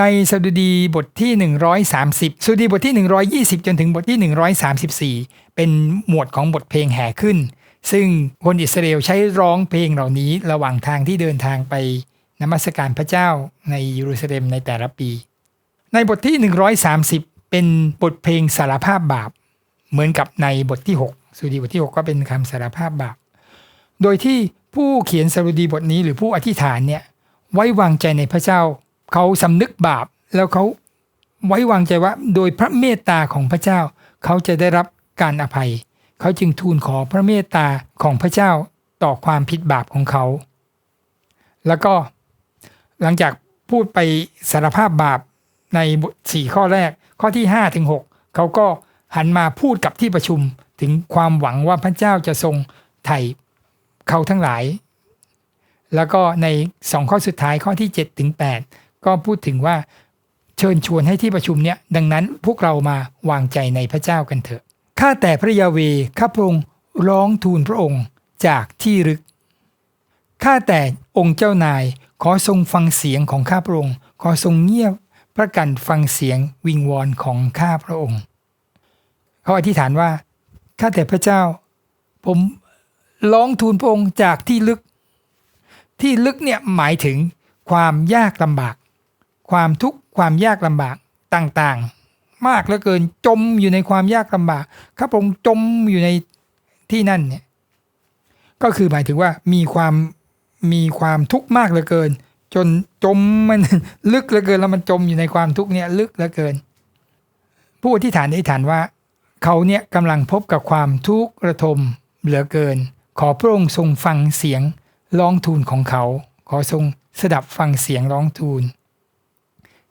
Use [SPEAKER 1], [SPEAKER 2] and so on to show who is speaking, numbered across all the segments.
[SPEAKER 1] ในสดุดีบทที่ 130 สดุดีบทที่ 120 จนถึงบทที่ 134 เป็นหมวดของบทเพลงแห่ขึ้น ซึ่งคนอิสราเอลใช้ร้องเพลงเหล่านี้ระหว่างทางที่เดินทางไปนมัสการพระเจ้าในเยรูซาเล็มในแต่ละปี ในบทที่ 130 เป็นบทเพลงสารภาพบาป เหมือนกับในบทที่ 6สดุดีบทที่ 6 ก็เป็นคำสารภาพบาป โดยที่ผู้เขียนสดุดีบทนี้หรือผู้อธิษฐานเนี่ยไว้วางใจในพระเจ้า เขาสำนึกบาปแล้วเขาไว้วางใจว่า โดยพระเมตตาของพระเจ้า เขาจะได้รับการอภัย เขาจึงทูลขอพระเมตตาของพระเจ้าต่อความผิดบาปของเขา แล้วก็หลังจากพูดไปสารภาพบาปในบทสี่ข้อแรก ข้อที่5ถึง6เขาก็หันมาพูดกับที่ประชุมถึงความหวังว่าพระเจ้าจะทรงไถ่เขาทั้งหลาย แล้วก็ในสองข้อสุดท้ายข้อที่7ถึง8 ก็พูดถึงว่าเชิญชวนให้ที่ประชุมเนี้ยดังนั้นพวกเรามาวางใจในพระเจ้ากันเถอะข้าแต่พระยาเวข้าพระองค์ร้องทูลพระองค์จากที่ลึกข้าแต่องค์เจ้านายขอทรงฟังเสียงของข้าพระองค์ ขอทรงเงียบพระกันฟังเสียงวิงวอนของข้าพระองค์เขาอธิษฐานว่าข้าแต่พระเจ้า ผมร้องทูลพระองค์จากที่ลึก ที่ลึกเนี่ยหมายถึงความยากลำบาก ความทุกข์ความยากลำบากต่างๆ มากเหลือเกินจมอยู่ในความยากลำบากข้าพระองค์จมอยู่ในที่นั่นเนี่ยก็คือหมายถึงว่ามีความมีความทุกข์มากเหลือเกิน จนจมมันลึกเหลือเกินแล้วมันจมอยู่ในความทุกข์เนี่ยลึกเหลือเกิน ผู้อธิฐานอธิฐานว่า เขาเนี่ยกำลังพบกับความทุกข์ระทมเหลือเกิน ขอพระองค์ทรงฟังเสียงร้องทูลของเขา ขอทรงสดับฟังเสียงร้องทูล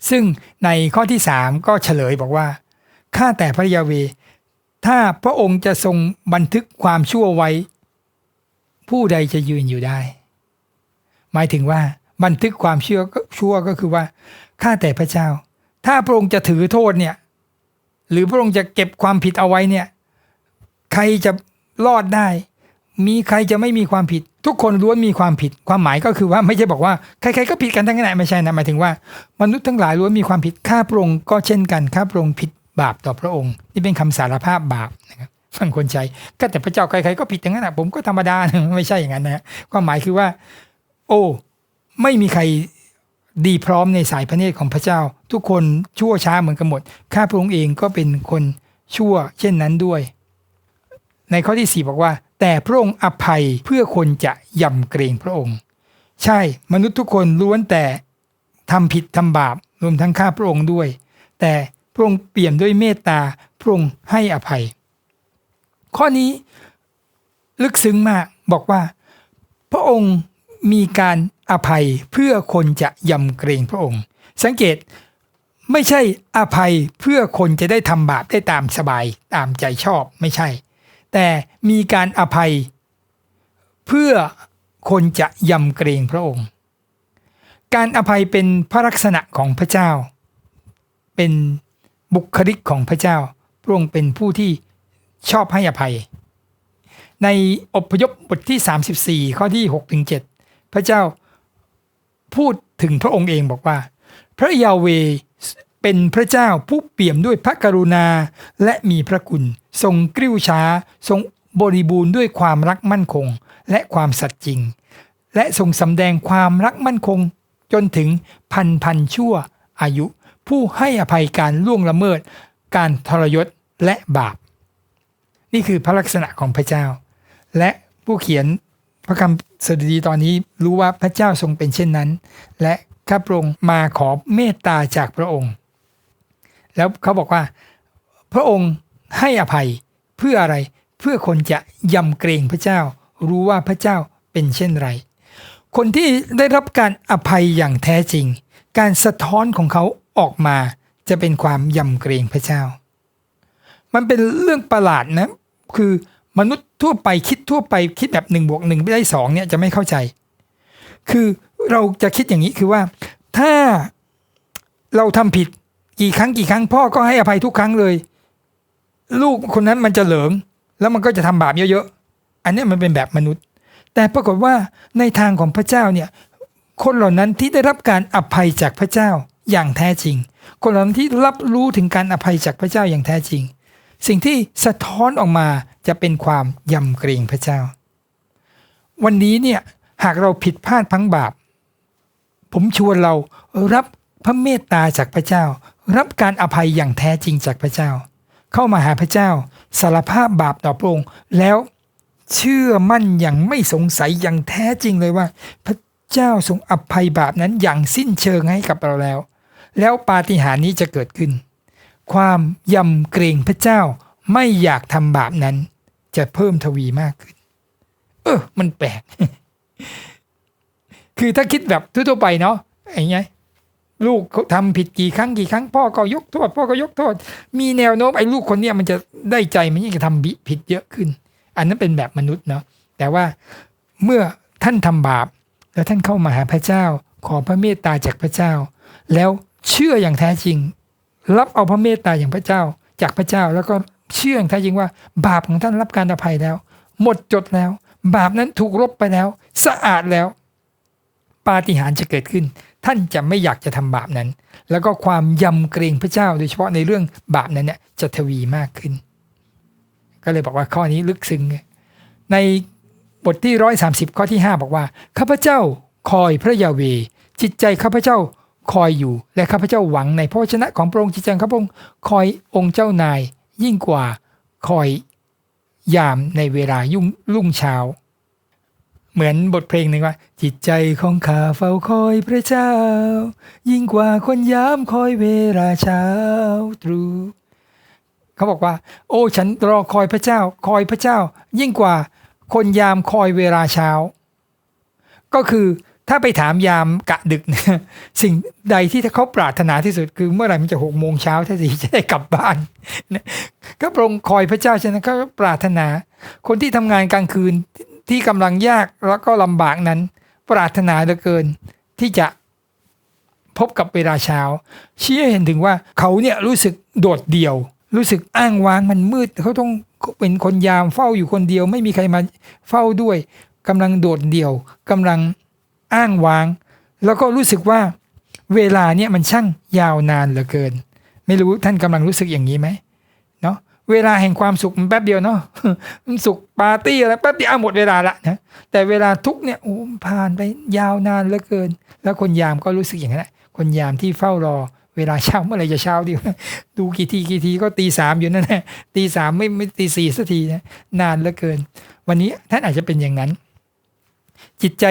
[SPEAKER 1] ซึ่งในข้อที่สามก็เฉลยบอกว่า ข้าแต่พระยาเว ถ้าพระองค์จะทรงบันทึกความชั่วไว้ ผู้ใดจะยืนอยู่ได้ หมายถึงว่าบันทึกความเชื่อชั่วก็คือว่า ข้าแต่พระเจ้า ถ้าพระองค์จะถือโทษเนี่ย หรือพระองค์จะเก็บความผิดเอาไว้เนี่ย ใครจะรอดได้ มีใครจะไม่มีความผิด ทุกคนล้วนมีความผิด ความหมายก็คือว่าไม่ใช่บอกว่าใครๆก็ผิดกันทั้งนั้นไม่ใช่นะหมายถึงว่า มนุษย์ทั้งหลายล้วนมีความผิดข้าพระองค์ก็เช่นกันข้าพระองค์ผิดบาปต่อพระองค์ นี่เป็นคำสารภาพบาปนะครับบางคนใช้ก็แต่พระเจ้าใครๆก็ผิดอย่างนั้นนะผมก็ธรรมดานะไม่ใช่อย่างนั้นนะความหมายคือว่า โอ้ไม่มีใครดีพร้อมในสายพระเนตรของพระเจ้า ทุกคนชั่วช้าเหมือนกันหมดข้าพระองค์เองก็เป็นคนชั่ว เช่นนั้นด้วย ในข้อที่ 4 บอกว่า แต่พระองค์อภัยเพื่อคนจะยำเกรงพระองค์ ใช่มนุษย์ทุกคนล้วนแต่ทำผิดทำบาปรวมทั้งข้าพระองค์ด้วย แต่พระองค์เปี่ยมด้วยเมตตาพระองค์ให้อภัย ข้อนี้ลึกซึ้งมากบอกว่า พระองค์มีการอภัยเพื่อคนจะยำเกรงพระองค์ สังเกตไม่ใช่อภัยเพื่อคนจะได้ทำบาปได้ตามสบายตามใจชอบไม่ใช่ แต่มีการอภัย เพื่อคนจะยำเกรงพระองค์ การอภัยเป็นพระลักษณะของพระเจ้า เป็นบุคลิกของพระเจ้า พระองค์เป็นผู้ที่ชอบให้อภัย ในอพยพบทที่ 34 ข้อที่6ถึง7พระเจ้าพูดถึงพระองค์เองบอกว่า พระยาเว เป็นพระเจ้าผู้เปี่ยมด้วยพระกรุณา และมีพระคุณ ทรงกริ้วช้า ทรงบริบูรณ์ด้วยความรักมั่นคง และความสัตย์จริง และทรงสำแดงความรักมั่นคง จนถึงพันพันชั่วอายุ ผู้ให้อภัยการล่วงละเมิด การทรยศและบาป นี่คือพระลักษณะของพระเจ้า และผู้เขียนพระคำสดุดีตอนนี้รู้ว่าพระเจ้าทรงเป็นเช่นนั้น และข้าพระองค์มาขอเมตตาจากพระองค์ แล้วเขาบอกว่า พระองค์ให้อภัยเพื่ออะไรเพื่อคนจะยำเกรงพระเจ้า รู้ว่าพระเจ้าเป็นเช่นไร คนที่ได้รับการอภัยอย่างแท้จริง การสะท้อนของเขาออกมาจะเป็นความยำเกรงพระเจ้า มันเป็นเรื่องประหลาดนะ คือมนุษย์ทั่วไปคิดทั่วไปคิดแบบหนึ่งบวกหนึ่งไม่ได้สองเนี่ยจะไม่เข้าใจ คือเราจะคิดอย่างนี้คือว่า ถ้าเราทำผิด กี่ครั้งกี่ครั้งพ่อก็ให้อภัยทุกครั้งเลย ลูกคนนั้นมันจะเหลิง แล้วมันก็จะทำบาปเยอะๆ อันนี้มันเป็นแบบมนุษย์ แต่ปรากฏว่าในทางของพระเจ้าเนี่ยคนเหล่านั้นที่ได้รับการอภัยจากพระเจ้าอย่างแท้จริง คนเหล่านั้นที่รับรู้ถึงการอภัยจากพระเจ้าอย่างแท้จริง สิ่งที่สะท้อนออกมาจะเป็นความยำเกรงพระเจ้า วันนี้เนี่ยหากเราผิดพลาดพังบาป ผมชวนเรารับพระเมตตาจากพระเจ้า รับการอภัยอย่างแท้จริงจากพระเจ้า เข้ามาหาพระเจ้า สารภาพบาปต่อพระองค์แล้วเชื่อมั่นอย่างไม่สงสัยอย่างแท้จริงเลยว่า พระเจ้าทรงอภัยบาปนั้นอย่างสิ้นเชิงให้กับเราแล้ว แล้วปาฏิหาริย์นี้จะเกิดขึ้น ความยำเกรงพระเจ้าไม่อยากทำบาปนั้น จะเพิ่มทวีมากขึ้น เออ มันแปลก คือถ้าคิดแบบทั่วๆไปเนาะไอ้เงี้ย ลูกเขาทำผิดกี่ครั้งกี่ครั้งพ่อก็ยกโทษพ่อก็ยกโทษ มีแนวโน้มไอ้ลูกคนเนี้ยมันจะได้ใจมันยิ่งจะทำบิผิดเยอะขึ้น อันนั้นเป็นแบบมนุษย์เนาะแต่ว่าเมื่อท่านทำบาป แล้วท่านเข้ามาหาพระเจ้า ขอพระเมตตาจากพระเจ้า แล้วเชื่ออย่างแท้จริง รับเอาพระเมตตาอย่างพระเจ้า จากพระเจ้าแล้วก็เชื่ออย่างแท้จริงว่า บาปของท่านรับการอภัยแล้ว หมดจดแล้ว บาปนั้นถูกลบไปแล้ว สะอาดแล้ว ปาฏิหาริย์จะเกิดขึ้น ท่านจะไม่อยากจะทำบาปนั้น แล้วก็ความยำเกรงพระเจ้าโดยเฉพาะในเรื่องบาปนั้นเนี่ยจะทวีมากขึ้น ก็เลยบอกว่าข้อนี้ลึกซึ้งในบทที่ร้อยสาสิบข้อที่5บอกว่าข้าพเจ้าคอยพระยาเว จิตใจข้าพเจ้าคอยอยู่ และข้าพเจ้าหวังในพระวจนะของพระองค์จิตใจของข้าพระองค์คอยองค์เจ้านาย ยิ่งกว่าคอยยามในเวลายุ่งรุ่งเช้า เหมือนบทเพลงหนึ่งว่า จิตใจของข้าเฝ้าคอยพระเจ้า ยิ่งกว่าคนยามคอยเวลาเช้าตรู่เขาบอกว่า โอ้ฉันรอคอยพระเจ้า คอยพระเจ้า ยิ่งกว่าคนยามคอยเวลาเช้า ก็คือถ้าไปถามยามกะดึก สิ่งใดที่เขาปรารถนาที่สุด คือเมื่อไหร่มันจะหกโมงเช้าถ้าสิจะได้กลับบ้านก็พรงคอยพระเจ้าฉะนั้นก็ปรารถนา คนที่ทำงานกลางคืน ที่กำลังยากแล้วก็ลำบากนั้น ปรารถนาเหลือเกิน ที่จะพบกับเวลาเช้าชี้ให้เห็นถึงว่าเขาเนี่ยรู้สึกโดดเดี่ยว รู้สึกอ้างว้างมันมืดเขาต้องเป็นคนยามเฝ้าอยู่คนเดียว ไม่มีใครมาเฝ้าด้วยกำลังโดดเดี่ยวกำลังอ้างว้าง แล้วก็รู้สึกว่าเวลาเนี่ยมันช่างยาวนานเหลือเกิน ไม่รู้ท่านกำลังรู้สึกอย่างนี้ไหม เวลาแห่งความสุขมันแป๊บเดียวเนาะมันสุขปาร์ตี้อะไรแป๊บเดียวหมดเวลาละนะแต่เวลาทุกเนี่ยโอ้ผ่านไปยาวนานเหลือเกิน แล้วคนยามก็รู้สึกอย่างนั้นแหละคนยามที่เฝ้ารอเวลาเช้าเมื่อไหรจะเช้าดีดูกี่ทีกี่ทีก็ตีสามอยู่นั่นแหละตีสามไม่ไม่ตีสี่สักทีนะนานเหลือเกิน วันนี้ท่านอาจจะเป็นอย่างนั้น จิตใจ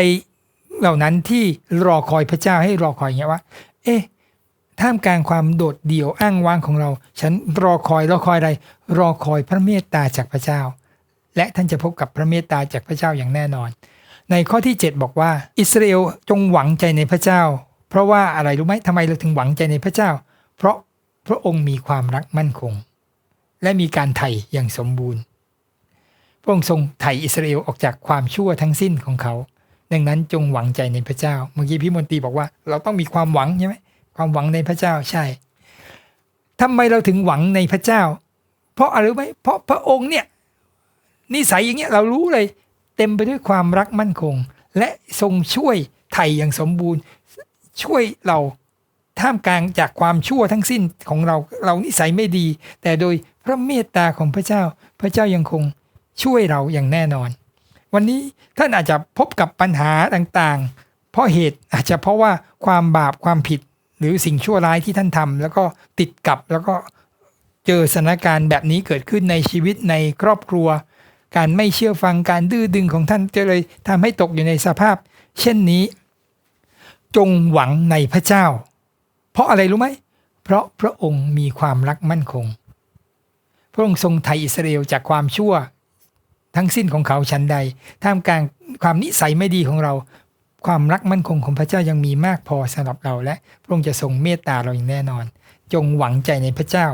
[SPEAKER 1] เหล่านั้นที่รอคอยพระเจ้าให้รอคอยอย่างเงี้ยว่า เอ๊ะ ท่ามกลางความโดดเดี่ยวอ้างว้างของเรา ฉันรอคอยรอคอยอะไรรอคอยพระเมตตาจากพระเจ้า และท่านจะพบกับพระเมตตาจากพระเจ้าอย่างแน่นอน ในข้อที่ 7 บอกว่า อิสราเอลจงหวังใจในพระเจ้า เพราะว่าอะไรรู้ไหมทำไมเราถึงหวังใจในพระเจ้า เพราะพระองค์มีความรักมั่นคง และมีการไถ่อย่างสมบูรณ์ พระองค์ทรงไถ่อิสราเอลออกจากความชั่วทั้งสิ้นของเขา ดังนั้นจงหวังใจในพระเจ้า เมื่อกี้พี่มนตรีบอกว่า เราต้องมีความหวังใช่ไหม ความหวังในพระเจ้าใช่ทำไมเราถึงหวังในพระเจ้า เพราะอะไรไหมเพราะพระองค์เนี่ยนิสัยอย่างเงี้ยเรารู้เลย เต็มไปด้วยความรักมั่นคง และทรงช่วยไถ่อย่างสมบูรณ์ ช่วยเราท่ามกลางจากความชั่วทั้งสิ้นของเราเรานิสัยไม่ดี แต่โดยพระเมตตาของพระเจ้า พระเจ้ายังคงช่วยเราอย่างแน่นอน วันนี้ท่านอาจจะพบกับปัญหาต่างๆ เพราะเหตุอาจจะเพราะว่าความบาปความผิด หรือสิ่งชั่วร้ายที่ท่านทำแล้วก็ติดกับแล้วก็เจอสถานการณ์แบบนี้เกิดขึ้นในชีวิตในครอบครัว การไม่เชื่อฟังการดื้อดึงของท่านจะเลยทำให้ตกอยู่ในสภาพ เช่นนี้ จงหวังในพระเจ้า เพราะอะไรรู้ไหม เพราะพระองค์มีความรักมั่นคง พระองค์ทรงไถ่อิสราเอลจากความชั่ว ทั้งสิ้นของเขาชั้นใดท่ามกลางความนิสัยไม่ดีของเรา ความรักมั่นคงของพระเจ้ายังมีมากพอสำหรับเราและพระองค์จะทรงเมตตาเราอย่างแน่นอน จงหวังใจในพระเจ้า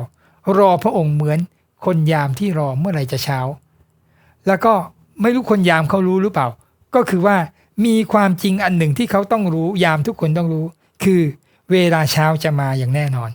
[SPEAKER 1] รอพระองค์เหมือนคนยามที่รอเมื่อไหร่จะเช้า แล้วก็ไม่รู้คนยามเขารู้หรือเปล่า ก็คือว่ามีความจริงอันหนึ่งที่เขาต้องรู้ยามทุกคนต้องรู้ คือเวลาเช้าจะมาอย่างแน่นอน